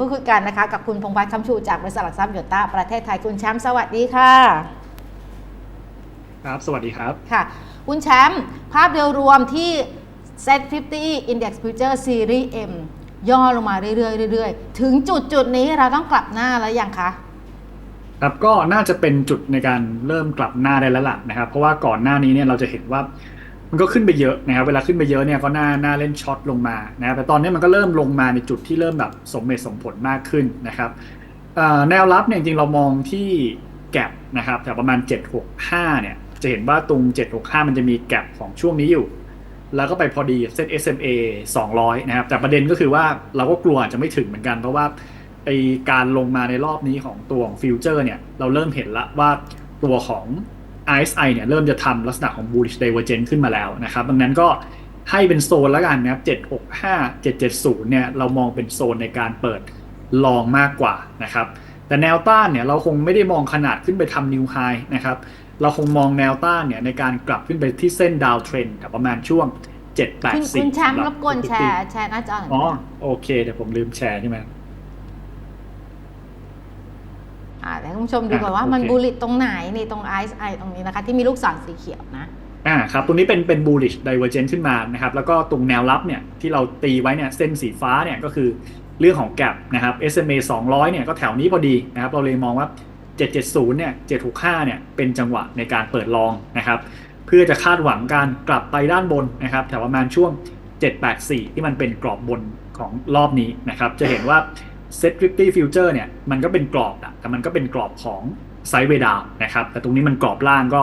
พูดคุยกันนะคะกับคุณพงษ์พัฒน์คำชูจากบริษัทหลักทรัพย์โยต้าประเทศไทยคุณแชมป์สวัสดีค่ะ ครับสวัสดีครับค่ะ คุณแชมป์ภาพเดียวรวมที่ Set 50 Index Future Series M ย่อลงมาเรื่อยๆเรื่อยๆ ถึงจุดจุดๆนี้เราต้องกลับหน้าแล้วยังคะครับก็น่าจะเป็นจุดในการเริ่มกลับหน้าได้แล้วล่ะนะครับ เพราะว่าก่อนหน้านี้เนี่ยเราจะเห็นว่า มันก็ขึ้นไปเยอะนะครับเวลาขึ้นไปเยอะเนี่ยก็น่าน่าเล่นช็อตลงมานะแต่ตอนนี้มันก็เริ่มลงมาในจุดที่เริ่มแบบสมเหตุสมผลมากขึ้นนะครับแนวรับเนี่ยจริงๆเรามองที่แกลบนะครับแต่ประมาณ 765เนี่ยจะเห็นว่าตรง 765 มันจะมีแกลบของช่วงนี้อยู่ แล้วก็ไปพอดีเส้น SMA 200 นะครับ แต่ประเด็นก็คือว่าเราก็กลัวจจะไม่ถึงเหมือนกัน เพราะว่าไอการลงมาในรอบนี้ของตัวของฟิวเจอร์เนี่ยเราเริ่มเห็นละว่าตัวของ RSI เนี่ยเริ่มจะทำลักษณะของ bullish divergence ขึ้นมาแล้วนะครับ ดังนั้นก็ให้เป็นโซนแล้วกันนะครับ 765 770 เนี่ยเรามองเป็นโซนในการเปิดลองมากกว่านะครับ แต่แนวต้านเนี่ยเราคงไม่ได้มองขนาดขึ้นไปทำ new high นะครับ เราคงมองแนวต้านเนี่ยในการกลับขึ้นไปที่เส้นดาวเทรนด์ประมาณช่วง 784คุณคุณแชมป์สำหรบกวนแชร์แชร์หน้าจอหน่อยอ๋อค่ะโอเคเดี๋ยวผมลืมแชร์ใช่ไหม อ่าแต่คุณผู้ชมดูก่อนอะว่ามันโอเคบูลลิตตรงไหนนี่ตรง RSI ตรงนี้นะคะ ที่มีลูกศรสีเขียวนะอ่าครับตรงนี้เป็นเป็น bullish divergence ขึ้นมานะครับแล้วก็ตรงแนวรับเนี่ยที่เราตีไว้เนี่ยเส้นสีฟ้าเนี่ยก็คือเรื่องของ gap นะครับ SMA 200เนี่ยก็แถวนี้พอดีนะครับเราเลยมองว่า 770เนี่ย765เนี่ยเป็นจังหวะในการเปิดลองนะครับเพื่อจะคาดหวังการกลับไปด้านบนนะครับแถวประมาณช่วง 784 ที่มันเป็นกรอบบนของรอบนี้นะครับจะเห็นว่า Set 50 Future เตอร์เนี่ยมันก็เป็นกรอบอะแต่มันก็เป็นกรอบของไซด์เวดาวนะครับ แต่ตรงนี้มันกรอบล่างก็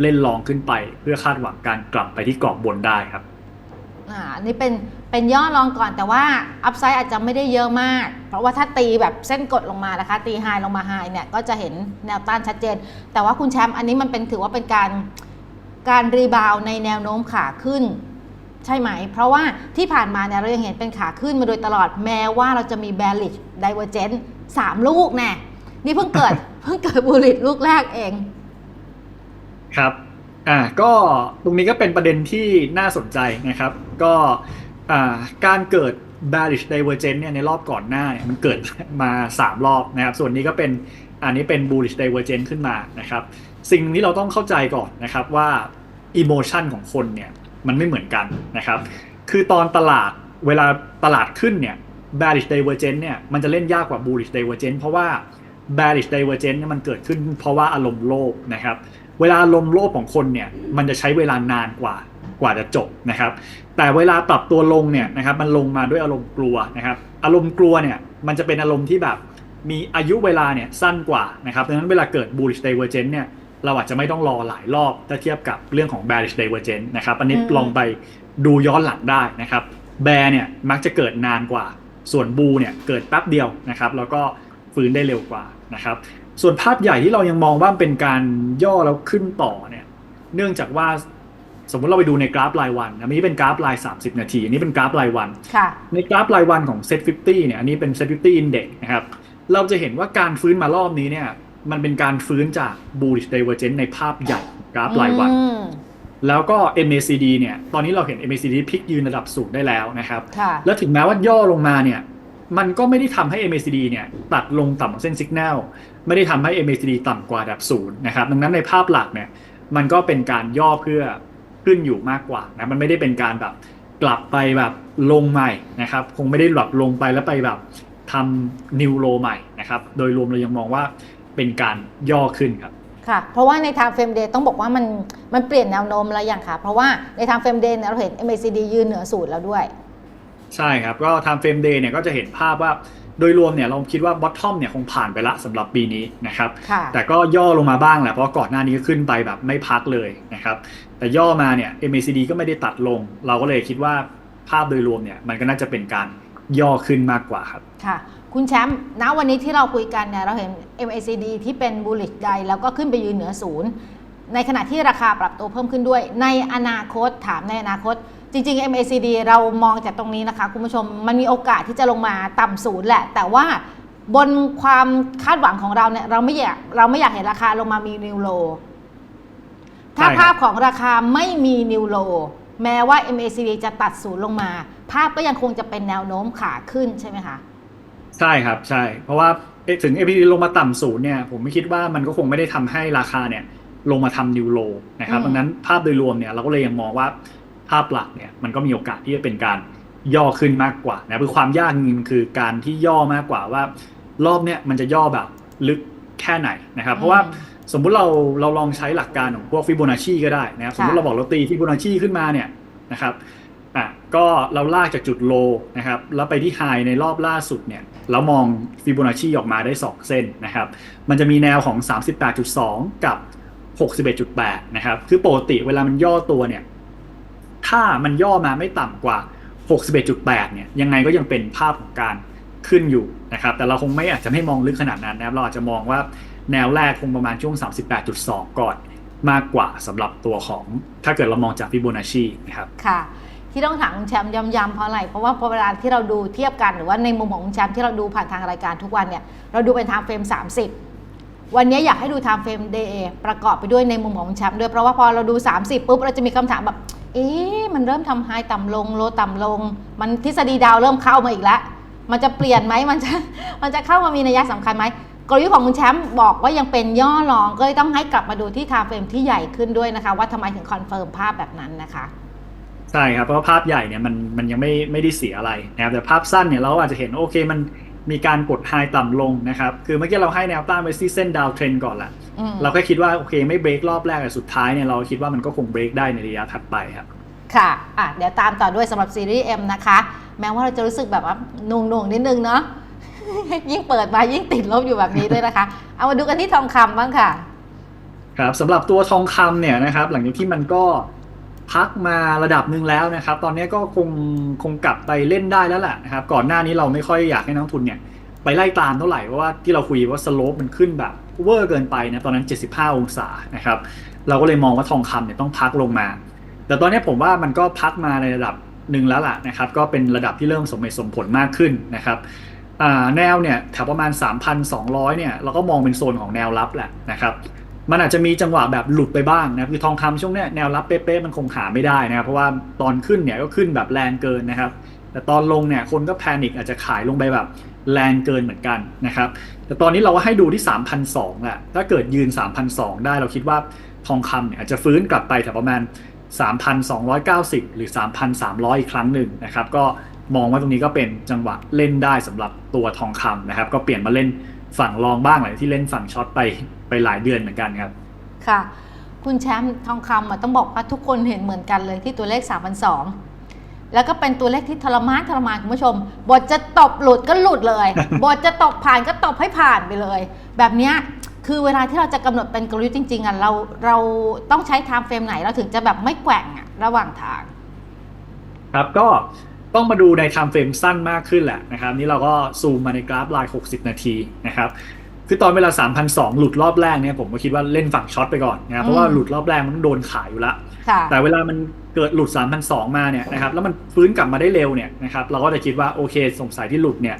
เล่นลองขึ้นไป เพื่อคาดหวังการกลับไปที่กรอบบนได้ครับอ่าอันนี่เป็นเป็นย่อลองก่อนแต่ว่าอัพไซด์อาจจะไม่ได้เยอะมาก เพราะว่าถ้าตีแบบเส้นกดลงมานะคะ ตีไฮลงมาไฮเนี่ยก็จะเห็นแนวต้านชัดเจน แต่ว่าคุณแชมป์อันนี้มันเป็นถือว่าเป็นการการรีบาวในแนวโน้มขาขึ้น ใช่ไหม เพราะว่าที่ผ่านมาเนี่ยเรายังเห็นเป็นขาขึ้นมาโดยตลอดแม้ว่าเราจะมี bearish divergence สามลูกแน่นี่เพิ่งเกิดเพิ่งเกิดบูลิตลูกแรกเอง ครับอ่าก็ตรงนี้ก็เป็นประเด็นที่น่าสนใจนะครับ ก็อ่าการเกิด bearish divergence เนี่ยในรอบก่อนหน้าเนี่ยมันเกิดมา 3 รอบนะครับ ส่วนนี้ก็เป็นอันนี้เป็น bullish divergence ขึ้นมานะครับ สิ่งที่เราต้องเข้าใจก่อนนะครับว่า emotion ของคนเนี่ย มันไม่เหมือนกันนะครับ คือตอนตลาดเวลาตลาดขึ้นเนี่ย bearish divergence เนี่ยมันจะเล่นยากกว่า bullish divergence เพราะว่า bearish divergence เนี่ยมันเกิดขึ้นเพราะว่าอารมณ์โลภนะครับ เวลาอารมณ์โลภของคนเนี่ยมันจะใช้เวลานานกว่ากว่าจะจบนะครับ แต่เวลาปรับตัวลงเนี่ยนะครับมันลงมาด้วยอารมณ์กลัวนะครับ อารมณ์กลัวเนี่ยมันจะเป็นอารมณ์ที่แบบมีอายุเวลาเนี่ยสั้นกว่านะครับดังนั้นเวลาเกิด bullish divergence เนี่ย เราอาจจะไม่ต้องรอหลายรอบถ้าเทียบกับเรื่องของ bearish divergence นะครับ อันนี้อืมลองไปดูย้อนหลังได้นะครับ bear เนี่ยมักจะเกิดนานกว่า ส่วน bull เนี่ยเกิดแป๊บเดียวนะครับ แล้วก็ฟื้นได้เร็วกว่านะครับ ส่วนภาพใหญ่ที่เรายังมองว่าเป็นการย่อแล้วขึ้นต่อเนี่ย เนื่องจากว่าสมมติเราไปดูในกราฟรายวันนะอันนี้เป็นกราฟราย 30 นาที อันนี้เป็นกราฟรายวันค่ะในกราฟรายวันของ Set 50เนี่ย อันนี้เป็น Set 50 Index นะครับ เราจะเห็นว่าการฟื้นมารอบนี้เนี่ย มันเป็นการฟื้นจาก bullish divergence ในภาพใหญ่กราฟรายวันอืมแล้วก็ MACD เนี่ย ตอนนี้เราเห็น MACD พลิกยืนระดับสูงได้แล้วนะครับค่ะแล้วถึงแม้ว่าย่อลงมาเนี่ย มันก็ไม่ได้ทำให้ MACD เนี่ยตัดลงต่ำกว่าเส้นสัญญาณไม่ได้ทำให้ MACD ต่ำกว่าระดับศูนย์นะครับ ดังนั้นในภาพหลักเนี่ย มันก็เป็นการย่อเพื่อขึ้นอยู่มากกว่านะ มันไม่ได้เป็นการแบบกลับไปแบบลงใหม่นะครับ คงไม่ได้หลับลงไปแล้วไปแบบทำนิวโลใหม่นะครับ โดยรวมเรายังมองว่า เป็นการย่อขึ้นครับค่ะเพราะว่าในทางเฟรมเดย์ต้องบอกว่ามันมันเปลี่ยนแนวโน้มแล้วอย่างค่ะ เพราะว่าในทางเฟรมเดย์เนี่ยเราเห็น MACD ยืนเหนือศูนย์แล้วด้วย ใช่ครับ ก็ทำเฟรมเดย์เนี่ยก็จะเห็นภาพว่าโดยรวมเนี่ยเราคิดว่าบอททอมเนี่ยคงผ่านไปละสำหรับปีนี้นะครับค่ะแต่ก็ย่อลงมาบ้างแหละเพราะก่อนหน้านี้ก็ขึ้นไปแบบไม่พักเลยนะครับแต่ย่อมาเนี่ย MACD ก็ไม่ได้ตัดลง เราก็เลยคิดว่าภาพโดยรวมเนี่ยมันก็น่าจะเป็นการย่อขึ้นมากกว่าครับค่ะ คุณแชมป์ณวันนี้ที่เราคุยกันเนี่ยเราเห็น MACD ที่เป็น bullish ใดแล้วก็ขึ้นไปยืนเหนือศูนย์ในขณะที่ราคาปรับตัวเพิ่มขึ้นด้วย ในอนาคตถามในอนาคต จริง ๆ MACD เรามองจากตรงนี้นะคะ คุณผู้ชมมันมีโอกาสที่จะลงมาต่ำศูนย์แหละ แต่ว่าบนความคาดหวังของเราเนี่ยเราไม่อยากเราไม่อยากเห็นราคาลงมามีนิวโล ถ้าใช่ครับภาพของราคาไม่มีนิวโล แม้ว่า MACD จะตัดศูนย์ลงมา ภาพก็ยังคงจะเป็นแนวโน้มขาขึ้นใช่ไหมคะ ใช่ครับใช่ เพราะว่าเอ๊ะถึง APT ลงมาต่ำศูนย์เนี่ยผมไม่คิดว่ามันก็คงไม่ได้ทำให้ราคาเนี่ยลงมาทำนิวโลนะครับอืมดังนั้นภาพโดยรวมเนี่ยเราก็เลยยังมองว่าภาพหลักเนี่ยมันก็มีโอกาสที่จะเป็นการย่อขึ้นมากกว่านะคือความยากจริงๆคือการที่ย่อมากกว่าว่า รอบเนี่ยมันจะย่อแบบลึกแค่ไหนนะครับ เพราะว่าสมมุติเราเราลองใช้หลักการของพวกฟิโบนัชชีก็ได้นะครับสมมติเราบอกเราตีฟิโบนัชชีขึ้นมาเนี่ยนะครับอะก็เราลากจากจุดโลนะครับแล้วไปที่ไฮในรอบล่าสุดเนี่ย แล้วมองฟิโบนัชชีออกมาได้ 2 เส้นนะครับ มันจะมีแนวของ 38.2 กับ 61.8 นะครับ คือปกติเวลามันย่อตัวเนี่ย ถ้ามันย่อมาไม่ต่ำกว่า 61.8 เนี่ย ยังไงก็ยังเป็นภาพของการขึ้นอยู่นะครับ แต่เราคงไม่อาจจะไม่มองลึกขนาดนั้นนะครับ เราอาจจะมองว่าแนวแรกคงประมาณช่วง 38.2 ก่อนมากกว่าสำหรับตัวของถ้าเกิดเรามองจากฟิโบนัชชีนะครับ ค่ะ ที่ต้องถามคุณแชมป์ย้ำๆเพราะอะไร เพราะว่าพอเวลาที่เราดูเทียบกันหรือว่าในมุมของคุณแชมป์ที่เราดูผ่านทางรายการทุกวันเนี่ยเราดูเป็นไทม์เฟรม 30 วันนี้อยากให้ดูไทม์เฟรม day ประกอบไปด้วยในมุมของคุณแชมป์ด้วย เพราะว่าพอเราดู 30ปุ๊บเราจะมีคำถามแบบ เอ๊ะมันเริ่มทำไฮต่ำลงโลต่ำลง มันทฤษฎีดาวเริ่มเข้ามาอีกแล้วมันจะเปลี่ยนไหมมันจะมันจะเข้ามามีนัยสำคัญไหมกลยุทธ์ของคุณแชมป์บอกว่ายังเป็นย่อรองก็เลยต้องให้กลับมาดูที่ไทม์เฟรมที่ใหญ่ขึ้นด้วยนะคะ ว่าทำไมถึงคอนเฟิร์มภาพแบบนั้นนะคะ ใช่ครับเพราะว่าภาพใหญ่เนี่ยมันมันยังไม่ไม่ได้เสียอะไรนะครับแต่ภาพสั้นเนี่ยเราอาจจะเห็นโอเคมันมีการกดไฮต่ำลงนะครับ คือเมื่อกี้เราให้แนวต้านไว้ที่เส้นดาวเทรนก่อนแหละอืมเราแค่คิดว่าโอเคไม่เบรกรอบแรกแต่สุดท้ายเนี่ยเราคิดว่ามันก็คงเบรกได้ในระยะถัดไปครับ ค่ะอะ เดี๋ยวตามต่อด้วยสำหรับซีรีส์ M นะคะ แม้ว่าเราจะรู้สึกแบบว่าหนุ่งๆนิดนึงเนาะยิ่งเปิดมายิ่งติดลบอยู่แบบนี้ด้วยนะคะ เอามาดูกันที่ทองคำบ้างค่ะ ครับสำหรับตัวทองคำเนี่ยนะครับ หลังจากที่มันก็ พักมาระดับหนึ่งแล้วนะครับ ตอนนี้ก็คงคงกลับไปเล่นได้แล้วแหละนะครับ ก่อนหน้านี้เราไม่ค่อยอยากให้นักทุนเนี่ยไปไล่ตามเท่าไหร่เพราะว่าที่เราคุยว่าสโลปมันขึ้นแบบเวอร์เกินไปนะตอนนั้น 75 องศานะครับ เราก็เลยมองว่าทองคำเนี่ยต้องพักลงมา แต่ตอนนี้ผมว่ามันก็พักมาในระดับหนึ่งแล้วล่ะนะครับ ก็เป็นระดับที่เริ่มสมเหตุสมผลมากขึ้นนะครับแนวเนี่ยแถวประมาณ 3,200 เนี่ยเราก็มองเป็นโซนของแนวรับแหละนะครับ มันอาจจะมีจังหวะแบบหลุดไปบ้างนะคือทองคำช่วงเนี้ยแนวรับเป๊ะๆมันคงหาไม่ได้นะครับเพราะว่าตอนขึ้นเนี่ยก็ขึ้นแบบแรงเกินนะครับ แต่ตอนลงเนี่ยคนก็แพนิคอาจจะขายลงไปแบบแรงเกินเหมือนกันนะครับ แต่ตอนนี้เราก็ให้ดูที่3,200แหละถ้าเกิดยืน3,200ได้เราคิดว่าทองคำเนี่ยอาจจะฟื้นกลับไปแถวประมาณ 3,290 หรือ 3,300 อีกครั้งหนึ่งนะครับ ก็มองว่าตรงนี้ก็เป็นจังหวะเล่นได้สำหรับตัวทองคำนะครับ ก็เปลี่ยนมาเล่น ฝั่งรองบ้างหลังจากที่เล่นฝั่งช็อตไปไปหลายเดือนเหมือนกันครับ ค่ะ คุณแชมป์ทองคำอะต้องบอกว่าทุกคนเห็นเหมือนกันเลยที่ตัวเลข3,200แล้วก็เป็นตัวเลขที่ทรมานทรมานคุณผู้ชม บทจะตบหลุดก็หลุดเลย บทจะตบผ่านก็ตบให้ผ่านไปเลย แบบเนี้ยคือเวลาที่เราจะกำหนดเป็นกลยุทธ์จริงๆอะเราเราต้องใช้ไทม์เฟรมไหนเราถึงจะแบบไม่แกว่งอะระหว่างทาง ครับก็ ต้องมาดูในไทม์เฟรมสั้นมากขึ้นแหละนะครับ นี่เราก็ซูมมาในกราฟลาย 60 นาทีนะครับคือตอนเวลา3,200หลุดรอบแรกเนี่ยผมก็คิดว่าเล่นฝั่งช็อตไปก่อนนะครับเพราะว่าหลุดรอบแรกมันต้องโดนขายอยู่ละค่ะแต่เวลามันเกิดหลุด3,200มาเนี่ยนะครับแล้วมันฟื้นกลับมาได้เร็วเนี่ยนะครับเราก็จะคิดว่าโอเคสงสัยที่หลุดเนี่ย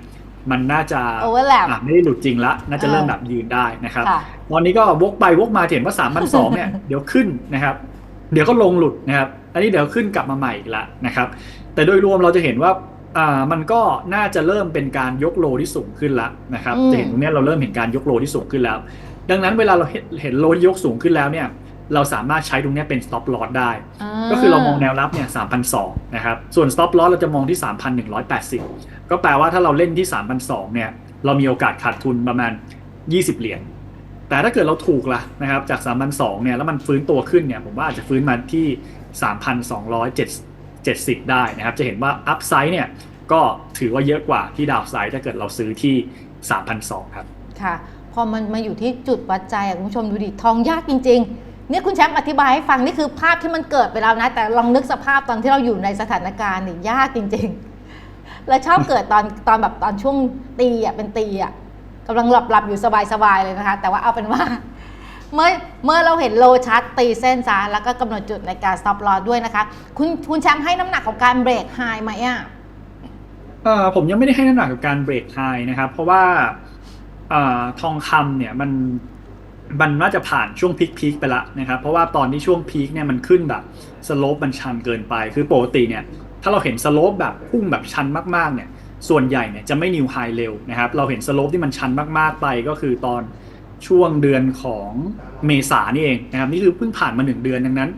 มันน่าจะ Overlap อะไม่ได้หลุดจริงละ น่าจะเริ่มเออแบบยืนได้นะครับค่ะตอนนี้ก็วกไปวกมาเห็นว่า3,200เนี่ยเดี๋ยวขึ้นนะครับ เดี๋ยวก็ลงหลุดนะครับ อันนี้เดี๋ยวขึ้นกลับมาใหม่อีกละนะครับ แต่โดยรวมเราจะเห็นว่าอ่ามันก็น่าจะเริ่มเป็นการยกโลที่สูงขึ้นแล้วนะครับอืมจะเห็นตรงเนี้ยเราเริ่มเห็นการยกโลที่สูงขึ้นแล้ว ดังนั้นเวลาเราเห็นเห็นโลที่ยกสูงขึ้นแล้วเนี่ยเราสามารถใช้ตรงเนี้ยเป็น stop loss ได้ ก็คือเรามองแนวรับเนี่ย3,200นะครับ ส่วน stop loss เราจะมองที่ 3,180 ก็แปลว่าถ้าเราเล่นที่3,200เนี่ย เรามีโอกาสขาดทุนประมาณ 20 เหรียญ แต่ถ้าเกิดเราถูกล่ะนะครับ จาก3,200เนี่ย แล้วมันฟื้นตัวขึ้นเนี่ย ผมว่าอาจจะฟื้นมาที่ 3,270 ได้นะครับ จะเห็นว่า upside เนี่ยก็ถือว่าเยอะกว่าที่ downside ถ้าเกิดเราซื้อที่ 3,200 ครับ ค่ะ พอมันมาอยู่ที่จุดวัดใจคุณผู้ชมดูดิทองยากจริงๆเนี่ยคุณแชมป์อธิบายให้ฟัง นี่คือภาพที่มันเกิดไปแล้วนะ แต่ลองนึกสภาพตอนที่เราอยู่ในสถานการณ์นี่ยากจริง ๆ แล้วชอบเกิดตอนตอนแบบตอนช่วงตีอะเป็นตีอะกำลังหลับหลับๆอยู่สบายๆเลยนะคะ แต่ว่าเอาเป็นว่า เมื่อเมื่อเราเห็นโลชัดตีเส้นซาแล้วก็กำหนดจุดในการ stop loss ด้วยนะคะ คุณคุณแชมป์ให้น้ำหนักของการเบรกไฮไหมอะเออผมยังไม่ได้ให้น้ำหนักกับการเบรกไฮนะครับ เพราะว่าเอ่อทองคำเนี่ยมันมันน่าจะผ่านช่วงพีคพีคไปล้วนะครับ เพราะว่าตอนที่ช่วงพีคเนี่ยมันขึ้นแบบสโลปมันชันเกินไป คือปกติเนี่ยถ้าเราเห็นสโลปแบบพุ่งแบบชันมากๆเนี่ยส่วนใหญ่เนี่ยจะไม่นิวไฮเร็วนะครับ เราเห็นสโลปที่มันชันมากๆไปก็คือตอน ช่วงเดือนของเมษานี่เองนะครับนี่คือเพิ่งผ่านมา 1 เดือนดังนั้น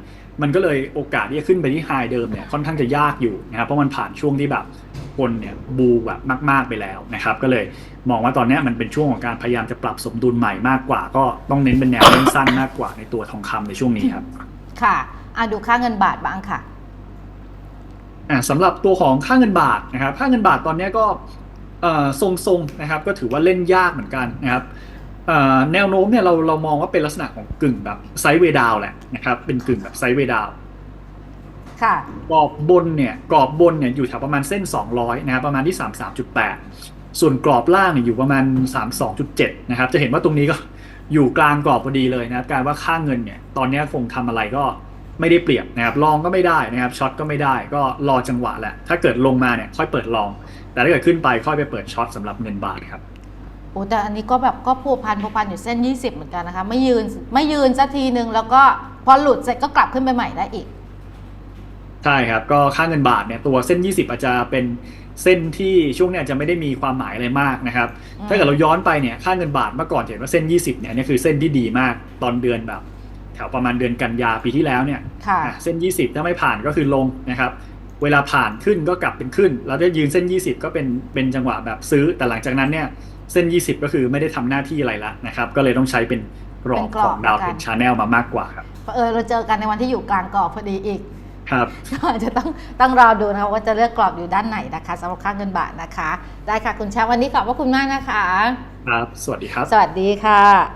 มันก็เลยโอกาสที่จะขึ้นไปที่ไฮเดิมเนี่ยค่อนข้างจะยากอยู่นะครับเพราะมันผ่านช่วงที่แบบคนเนี่ยบูแบบมาก ๆไปแล้วนะครับ ก็เลยมองว่าตอนเนี้ยมันเป็นช่วงของการพยายามจะปรับสมดุลใหม่มากกว่า ก็ต้องเน้นเป็นแนวเล่นสั้นมากกว่าในตัวทองคำในช่วงนี้ครับ ค่ะอะดูค่าเงินบาทบ้างค่ะอ่าสำหรับตัวของค่าเงินบาทนะครับ ค่าเงินบาทตอนเนี้ยก็เอ่อทรงๆนะครับ ก็ถือว่าเล่นยากเหมือนกันนะครับเอ่อ แนวโน้มเนี่ยเราเรามองว่าเป็นลักษณะของกึ่งแบบไซด์เวย์ดาวแหละนะครับ เป็นกึ่งแบบไซด์เวย์ดาวค่ะกรอบบนเนี่ยกรอบบนเนี่ยอยู่แถวประมาณเส้น 200 นะครับประมาณที่ 33.8 ส่วนกรอบล่างเนี่ยอยู่ประมาณ 32.7 นะครับ จะเห็นว่าตรงนี้ก็อยู่กลางกรอบพอดีเลยนะครับ การว่าค่าเงินเนี่ยตอนเนี้ยคงทำอะไรก็ไม่ได้เปรียบนะครับลองก็ไม่ได้นะครับช็อตก็ไม่ได้ก็รอจังหวะแหละถ้าเกิดลงมาเนี่ยค่อยเปิดลอง แต่ถ้าเกิดขึ้นไปค่อยไปเปิดช็อตสำหรับเงินบาทครับ โอ้แต่อันนี้ก็แบบก็ผูกพันผูกพันอยู่เส้น 20 เหมือนกันนะคะ ไม่ยืนไม่ยืนสักทีหนึ่งแล้วก็พอหลุดเสร็จก็กลับขึ้นไปใหม่ได้อีก ใช่ครับ ก็ค่าเงินบาทเนี่ยตัวเส้น 20 อาจจะเป็นเส้นที่ช่วงเนี้ยอาจจะไม่ได้มีความหมายอะไรมากนะครับอืมถ้าเกิดเราย้อนไปเนี่ยค่าเงินบาทเมื่อก่อนจะเห็นว่าเส้น 20 เนี่ยเนี่ยคือเส้นที่ดีมากตอนเดือนแบบแถวประมาณเดือนกันยาปีที่แล้วเนี่ยค่ะอะเส้น 20 ถ้าไม่ผ่านก็คือลงนะครับเวลาผ่านขึ้นก็กลับเป็นขึ้นแล้วถ้ายืนเส้น 20 ก็เป็นเป็นจังหวะแบบซื้อ แต่หลังจากนั้นเนี่ย เส้น 20 ก็คือไม่ได้ทำหน้าที่อะไรละนะครับ ก็เลยต้องใช้เป็นกรอบเป็นกรขอบองดาวแล้วกันเทนชาแนลมามากกว่าครับเออเราเจอกันในวันที่อยู่กลางกรอบพอดีอีกครับก็อาจจะต้องต้องรอดูนะคะว่าจะเลือกกรอบอยู่ด้านไหนนะคะสำหรับค่าเงินบาทนะคะ ได้ค่ะคุณแชมป์วันนี้ขอบพระคุณมากนะคะ ครับ สวัสดีครับ สวัสดีค่ะ